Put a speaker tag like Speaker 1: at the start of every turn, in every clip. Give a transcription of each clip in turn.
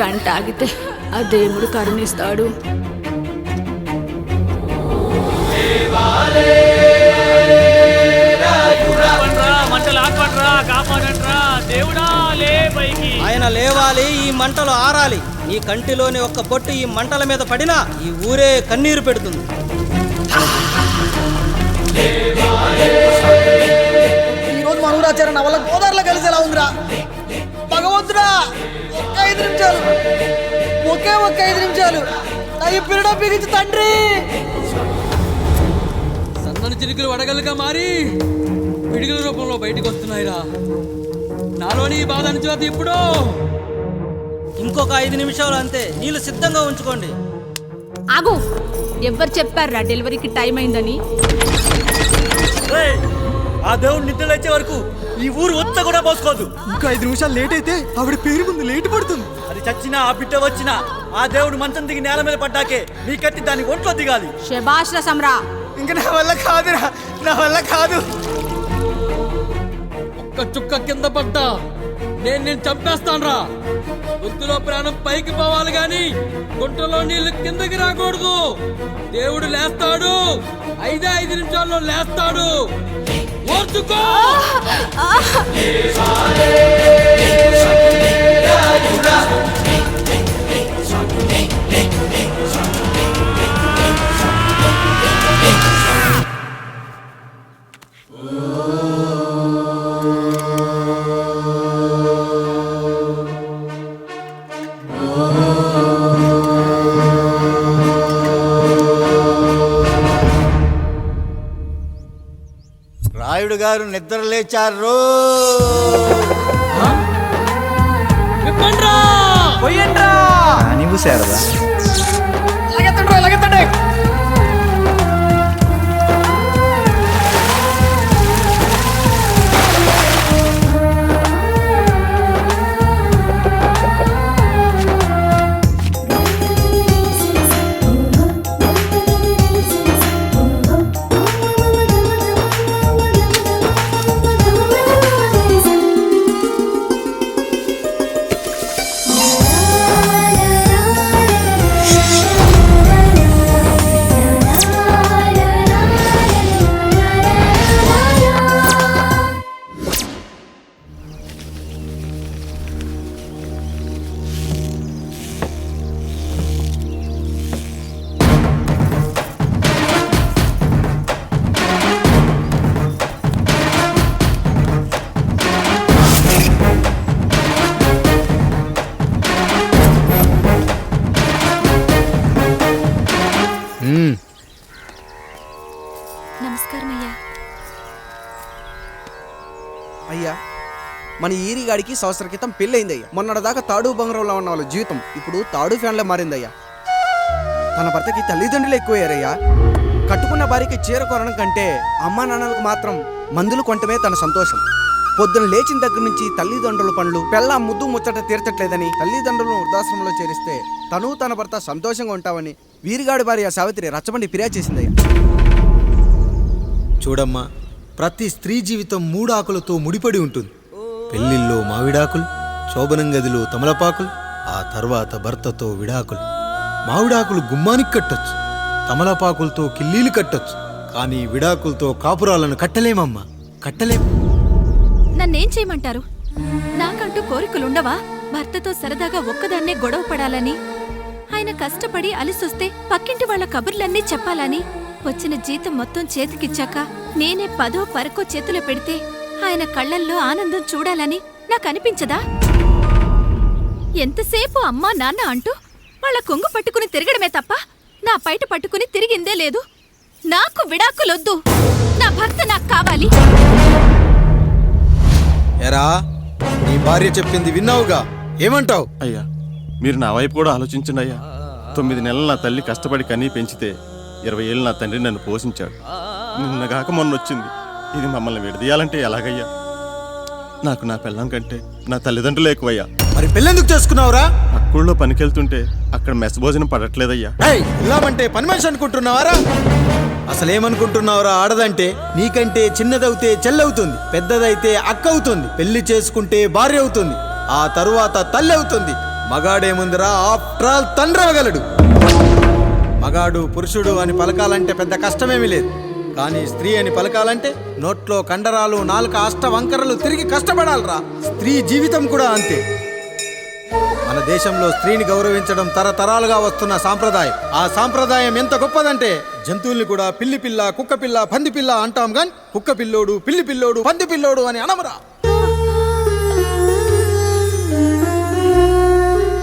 Speaker 1: గంట ఆగితే ఆ దేవుడు కరుణిస్తాడు.
Speaker 2: ఆయన లేవాలి ఈ మంటలు ఆరాలి. నీ కంటిలోని ఒక్క పొట్టు ఈ మంటల మీద పడినా ఈ ఊరే కన్నీరు పెడుతుంది.
Speaker 3: ఈ రోజు మనూరాచార్య నా వల్ల గోదావరిలో కలిసేలా ఉందిరా. భగవంతుడా! ఐదు నిమిషాలు. ఒకే ఒక్క ఐదు నిమిషాలు. నా ఈ పిల్లడ బిగించి తండ్రి.
Speaker 4: సన్నని చిరుకులు వడగలుగా మారి పిడుగుల రూపంలో బయటకు వస్తున్నాయిరా. నాలోని ఈ బాధ అణిచివేత ఇప్పుడు.
Speaker 2: ఇంకొక ఐదు నిమిషాలు అంతే. నీళ్ళు సిద్ధంగా ఉంచుకోండి.
Speaker 1: ఆగు. ఎవరు చెప్పారా డెలివరీకి టైం అయిందని?
Speaker 5: ఏయ్, ఆ దేవుడు నిద్ర లేచే వరకు ఈ ఊరు ఒత్త కూడా పోసుకోదు
Speaker 3: ఇంకా ఐదు నిమిషాలు లేట్ అయితే ఆవిడ పేరు ముందు లేట్ పడుతుంది.
Speaker 5: అది చచ్చినా ఆ బిడ్డ వచ్చినా ఆ దేవుడు మంచం దిగి నేల మీద పడ్డాకే నీ కత్తి దాని ఒంట్లో దిగాలి.
Speaker 1: శబాష్ రసంరా
Speaker 3: ఇంకా నా వల్ల కాదురా నా వల్ల కాదు.
Speaker 4: ఒక్క చుక్క కింద పడ్డా. నేను నేను చంపేస్తానురా. గొంతులో ప్రాణం పైకి పోవాలి గాని గుంటలో నీళ్ళు కిందకి రాకూడదు. దేవుడు లేస్తాడు. ఐదే ఐదు నిమిషాల్లో లేస్తాడు. ఓర్చుకో
Speaker 6: రాయుడు గారు నిద్ర లేచారు.
Speaker 4: విప్పండ్రా
Speaker 6: నీవు శారదా
Speaker 7: మన ఈరిగాడికి సంవత్సర క్రితం పెళ్ళయిందయ్యా. మొన్నటిదాకా తాడు బంగారంలో ఉన్న వాళ్ళ జీవితం ఇప్పుడు తాడు ఫ్యాన్లో మారిందయ్యా. తన భర్తకి తల్లిదండ్రులు ఎక్కువయ్యారయ్యా. కట్టుకున్న భార్యకి చీర కొనడం కంటే అమ్మా నాన్నలకు మాత్రం మందులు కొనటమే తన సంతోషం. పొద్దున లేచిన దగ్గర నుంచి తల్లిదండ్రుల పనులు పెళ్ళ ముద్దు ముచ్చట తీర్చట్లేదని తల్లిదండ్రులను వృద్ధాశ్రమంలో చేరిస్తే తను తన భర్త సంతోషంగా ఉంటామని వీరిగాడి భార్య సావిత్రి రచ్చబండి ఫిర్యాదు చేసిందయ్యా.
Speaker 8: చూడమ్మా ప్రతి స్త్రీ జీవితం మూడాకులతో ముడిపడి ఉంటుంది. పెళ్ళిల్లో మావిడాకులు శోభనం గదిలో తమలపాకులు ఆ తర్వాత భర్తతో విడాకులు. మావిడాకులు గుమ్మానికి కట్టొచ్చు తమలపాకులతో కిల్లీలు కట్టొచ్చు కానీ విడాకులతో కాపురాలను కట్టలేమమ్మా. కట్టలేం.
Speaker 9: నన్నేం చేయమంటారు? నాకంటూ కోరికలుండవా? భర్తతో సరదాగా ఒక్కదాన్నే గొడవ పడాలని? ఆయన కష్టపడి అలిసొస్తే పక్కింటి వాళ్ళ కబుర్లన్నీ చెప్పాలని? వచ్చిన జీతం మొత్తం చేతికిచ్చాక నేనే పదో పరకో చేతిలో పెడితే ఆయన కళ్ళల్లో ఆనందం చూడాలని నాకు అనిపించదా ఎంతసేపు అమ్మా నాన్న అంటూ వాళ్ళ కొంగు పట్టుకుని తిరగడమే తప్ప నా పైట పట్టుకుని తిరిగిందే లేదు. నాకు విడాకులొద్దు. నా భర్త నాకు కావాలి.
Speaker 8: ఎరా నీ భార్య చెప్పింది విన్నావుగా? ఏమంటావు?
Speaker 10: అయ్యా మీరు నా వైపు కూడా ఆలోచించండి అయ్యా తొమ్మిది నెలలు నా తల్లి కష్టపడి కనీ పెంచితే ఇరవై ఏళ్ళు నా తండ్రి నన్ను పోషించాడు. నిన్నగాక మొన్న వచ్చింది ఇది మమ్మల్ని విడదీయాలంటే ఎలాగయ్యా? నాకు నా పిల్లం కంటే నా తల్లిదండ్రులు ఎక్కువయ్యా.
Speaker 8: మరి పెళ్ళెందుకు చేసుకున్నావురా?
Speaker 10: పక్కూళ్ళో పనికెళ్తుంటే అక్కడ మెస్ భోజనం పడట్లేదయ్యా.
Speaker 8: ఏయ్ ఇల్లామంటే పని మనిషి అనుకుంటున్నావారా? అసలేమనుకుంటున్నావురా ఆడదంటే? నీకంటే చిన్నదవుతే చెల్లవుతుంది పెద్దదైతే అక్క అవుతుంది పెళ్ళి చేసుకుంటే భార్య అవుతుంది ఆ తరువాత తల్లి అవుతుంది మగాడేముందిరా ఆఫ్టర్ ఆల్ తండ్రి అవ్వగలడు మగాడు పురుషుడు అని పలకాలంటే పెద్ద కష్టమేమీ లేదు. కానీ స్త్రీ అని పలకాలంటే నోట్లో కండరాలు నాలుక అష్ట వంకరలు తిరిగి కష్టపడాలరా. స్త్రీ జీవితం కూడా అంతే. మన దేశంలో స్త్రీని గౌరవించడం తరతరాలుగా వస్తున్న సాంప్రదాయం. ఆ సాంప్రదాయం ఎంత గొప్పదంటే జంతువుల్ని కూడా పిల్లి పిల్ల కుక్క పిల్ల పంది పిల్ల అంటాం గాని కుక్క పిల్లోడు పిల్లి పిల్లోడు పంది పిల్లోడు అని అనమరా.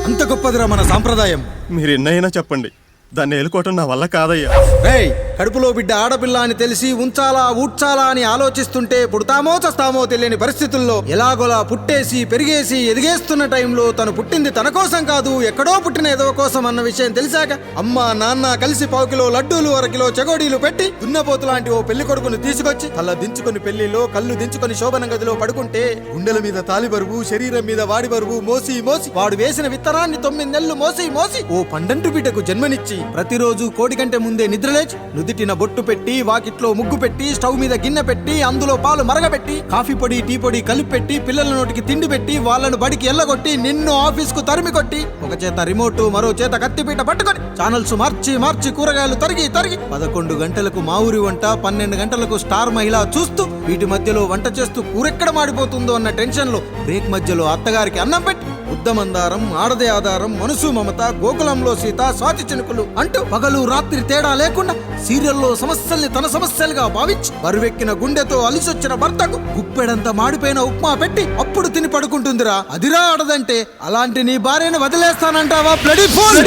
Speaker 8: అంత గొప్పదిరా మన సాంప్రదాయం.
Speaker 10: మీరు ఎన్నైనా చెప్పండి. దాన్ని ఏలుకోవటం నా వల్ల కాదయ్యా.
Speaker 8: రేయ్ కడుపులో బిడ్డ ఆడపిల్ల అని తెలిసి ఉంచాలా ఊడ్చాలా అని ఆలోచిస్తుంటే పుడతామో చస్తామో తెలియని పరిస్థితుల్లో ఎలాగోలా పుట్టేసి పెరిగేసి ఎదిగేస్తున్న టైంలో తను పుట్టింది తన కోసం కాదు ఎక్కడో పుట్టిన ఏదో కోసం అన్న విషయం తెలిసాక అమ్మ నాన్న కలిసి పావు కిలో లడ్డూలు అరకిలో చెగోడీలు పెట్టి దున్నపోతు లాంటి ఓ పెళ్ళి కొడుకుని తీసుకొచ్చి తల దించుకొని పెళ్ళిలో కళ్ళు దించుకొని శోభన గదిలో పడుకుంటే గుండెల మీద తాలి బరువు శరీరం మీద వాడి బరువు మోసి మోసి వాడు వేసిన విత్తనాన్ని తొమ్మిది నెలలు మోసి మోసి ఓ పండంటు బిడ్డకు జన్మనిచ్చి ప్రతిరోజు కోడి కంటే ముందే నిద్రలేచి నుదిటిన బొట్టు పెట్టి వాకిట్లో ముగ్గు పెట్టి స్టవ్ మీద గిన్నె పెట్టి అందులో పాలు మరగబెట్టి కాఫీ పొడి టీ పొడి కలిపి పెట్టి పిల్లల నోటికి తిండి పెట్టి వాళ్ళను బడికి ఎల్లగొట్టి నిన్ను ఆఫీస్కు తరిమి కొట్టి ఒక చేత రిమోట్ మరో చేత కత్తిపీట పట్టుకొని ఛానల్స్ మార్చి మార్చి కూరగాయలు తరిగి తరిగి పదకొండు గంటలకు మా ఊరి వంట పన్నెండు గంటలకు స్టార్ మహిళ చూస్తూ వీటి మధ్యలో వంట చేస్తూ కూరెక్కడ మాడిపోతుందో అన్న టెన్షన్లో బ్రేక్ మధ్యలో అత్తగారికి అన్నం పెట్టి ఉద్దమందారం ఆడదే ఆధారం మనసు మమత గోకులంలో సీత స్వాతి చినుకులు అంటూ పగలు రాత్రి తేడా లేకుండా సీరియల్లో సమస్యల్ని తన సమస్యలుగా భావించి బరువెక్కిన గుండెతో అలిసొచ్చిన భర్తకు గుప్పెడంత మాడిపోయిన ఉప్మా పెట్టి అప్పుడు తిని పడుకుంటుందిరా. అదిరా ఆడదంటే అలాంటి నీ భార్యను వదిలేస్తానంటావా? బ్లడీ ఫోన్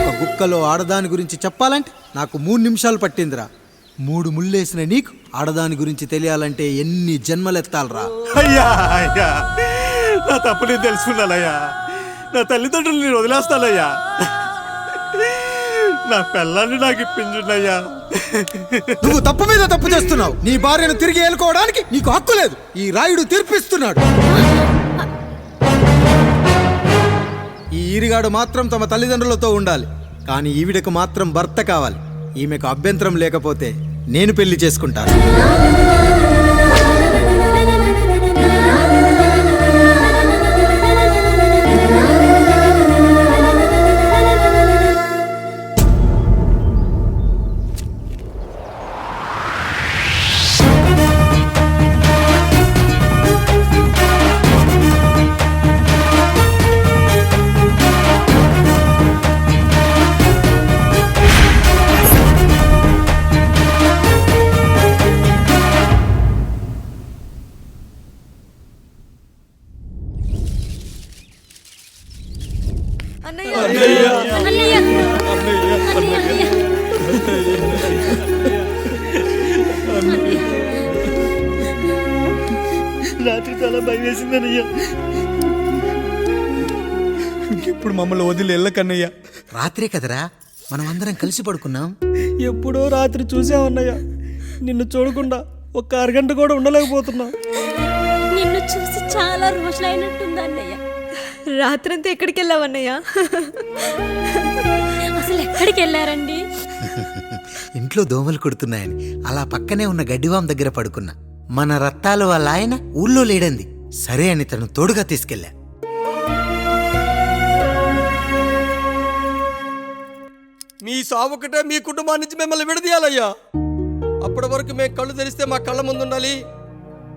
Speaker 8: ఒక గుక్కలో ఆడదాని గురించి చెప్పాలంటే నాకు మూడు నిమిషాలు పట్టిందిరా. మూడు ముళ్ళేసిన నీకు ఆడదాని గురించి తెలియాలంటే ఎన్ని జన్మలెత్తాలరా?
Speaker 10: అయ్యా అయ్యా. నా తప్పు నేను తెలుసుకున్నానయ్యా. నా తల్లిదండ్రులు నేను వదిలేస్తానయ్యా. నా పిల్లల్ని నాకు ఇప్పించున్నయ్యా
Speaker 8: నువ్వు తప్పు మీద తప్పు చేస్తున్నావు. నీ భార్యను తిరిగి ఏలుకోవడానికి నీకు హక్కు లేదు. ఈ రాయుడు తీర్పిస్తున్నాడు. ఈ ఈరిగాడు మాత్రం తమ తల్లిదండ్రులతో ఉండాలి. కానీ ఈవిడకు మాత్రం భర్త కావాలి. ఈమెకు అభ్యంతరం లేకపోతే నేను పెళ్ళి చేసుకుంటాను.
Speaker 5: రాత్రి చాలా భయం వేసిందనయ్యా
Speaker 7: ఇప్పుడు మమ్మల్ని వదిలి వెళ్ళకన్నయ్యా
Speaker 8: రాత్రే కదరా? మనం అందరం కలిసి పడుకున్నాం.
Speaker 2: ఎప్పుడో రాత్రి చూసామన్నయ్య నిన్ను చూడకుండా ఒక్క అరగంట కూడా ఉండలేకపోతున్నా.
Speaker 1: నిన్ను చూసి చాలా రోజులైనట్టుంది అన్నయ్య.
Speaker 9: రాత్రంతా ఎక్కడికి వెళ్ళావన్నయ్య
Speaker 1: అసలు ఎక్కడికి వెళ్ళారండి
Speaker 11: ఇంట్లో దోమలు కుడుతున్నాయని అలా పక్కనే ఉన్న గడ్డివాం దగ్గర పడుకున్నా మన రత్తాలు వాళ్ళ ఆయన ఊళ్ళో లేడంది. సరే అని తను తోడుగా తీసుకెళ్ళా.
Speaker 2: మీ సావుకటే మీ కుటుంబం నుంచి మిమ్మల్ని విడదీయాలయ్యా. అప్పటి వరకు మేము కళ్ళు తెరిస్తే మా కళ్ళ ముందు ఉండాలి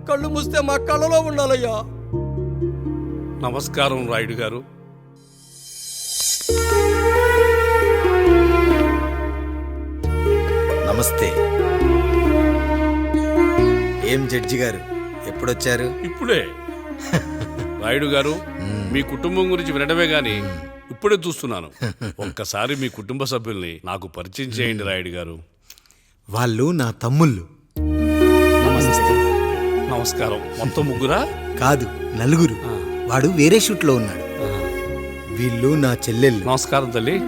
Speaker 2: కళ్ళు మూస్తే మా కళ్ళలో ఉండాలయ్యా.
Speaker 12: నమస్కారం రాయుడు గారు.
Speaker 8: నమస్తే. ఏం జడ్జి గారు? ఎప్పుడొచ్చారు?
Speaker 12: ఇప్పుడే. రాయుడు గారు మీ కుటుంబం గురించి వినడమే గాని ఇప్పుడే చూస్తున్నాను. ఒక్కసారి మీ కుటుంబ సభ్యుల్ని నాకు పరిచయం చేయండి రాయుడు గారు.
Speaker 8: వాళ్ళు నా తమ్ముళ్ళు.
Speaker 12: నమస్కారం. మొత్తం ముగ్గురా?
Speaker 8: కాదు నలుగురు. వాడు వేరే షూట్లో ఉన్నాడు. వీళ్ళు నా చెల్లెళ్ళు.
Speaker 12: నమస్కారం తల్లి.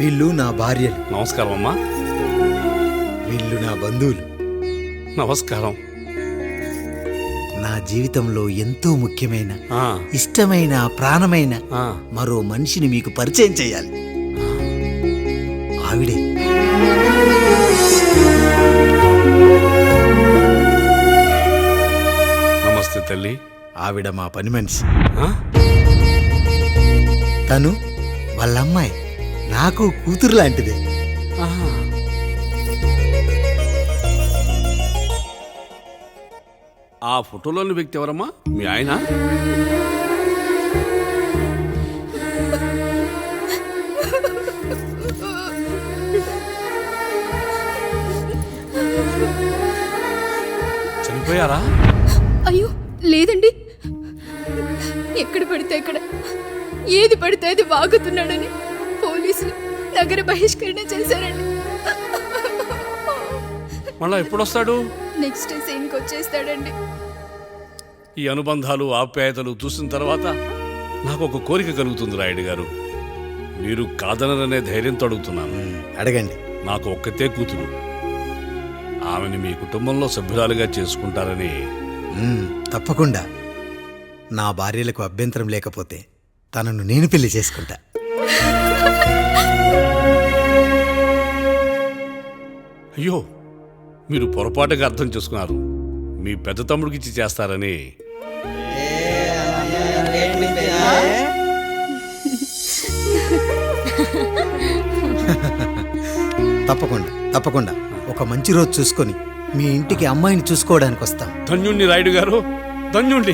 Speaker 8: వీళ్ళు నా భార్యలు.
Speaker 12: నమస్కారం అమ్మా.
Speaker 8: వీళ్ళు నా బంధువులు.
Speaker 12: నమస్కారం.
Speaker 11: నా జీవితంలో ఎంతో ముఖ్యమైన ఇష్టమైన ప్రాణమైన మరో మనిషిని మీకు పరిచయం చేయాలి. ఆవిడే.
Speaker 12: నమస్తే తల్లి.
Speaker 8: ఆవిడ మా పని మనిషి? తను వాళ్ళ అమ్మాయి నాకు కూతురు లాంటిదే.
Speaker 12: ఆహా. ఆ ఫోటోలోని వ్యక్తి ఎవరమ్మా? మీ ఆయన? చనిపోయారా?
Speaker 1: అయ్యో లేదండి. ఎక్కడ పడితే అక్కడ. ఏది పడితే అది వాగుతున్నాడని పోలీసులు నగర బహిష్కరణ చేశారండి.
Speaker 12: మళ్ళా ఎప్పుడొస్తాడు?
Speaker 1: నెక్స్ట్ సీన్కి వచ్చేస్తాడండి.
Speaker 12: ఈ అనుబంధాలు ఆప్యాయతలు చూసిన తర్వాత నాకు ఒక కోరిక కలుగుతుంది రాయుడు గారు. మీరు కాదనరనే ధైర్యంతో అడుగుతున్నాను.
Speaker 8: అడగండి.
Speaker 12: నాకు ఒక్కతే కూతురు. ఆమెని మీ కుటుంబంలో సభ్యురాలుగా చేసుకుంటారని
Speaker 8: తప్పకుండా. నా భార్యలకు అభ్యంతరం లేకపోతే తనను నేను పెళ్ళి చేసుకుంటా.
Speaker 12: అయ్యో మీరు పొరపాటుగా అర్థం చేసుకున్నారు. మీ పెద్ద తమ్ముడికి ఇచ్చి చేస్తారని.
Speaker 8: తప్పకుండా తప్పకుండా. ఒక మంచి రోజు చూసుకొని మీ ఇంటికి అమ్మాయిని చూసుకోవడానికి వస్తాం.
Speaker 12: ధన్యుణ్ణి రాయుడు గారు ధన్యుణ్ణి.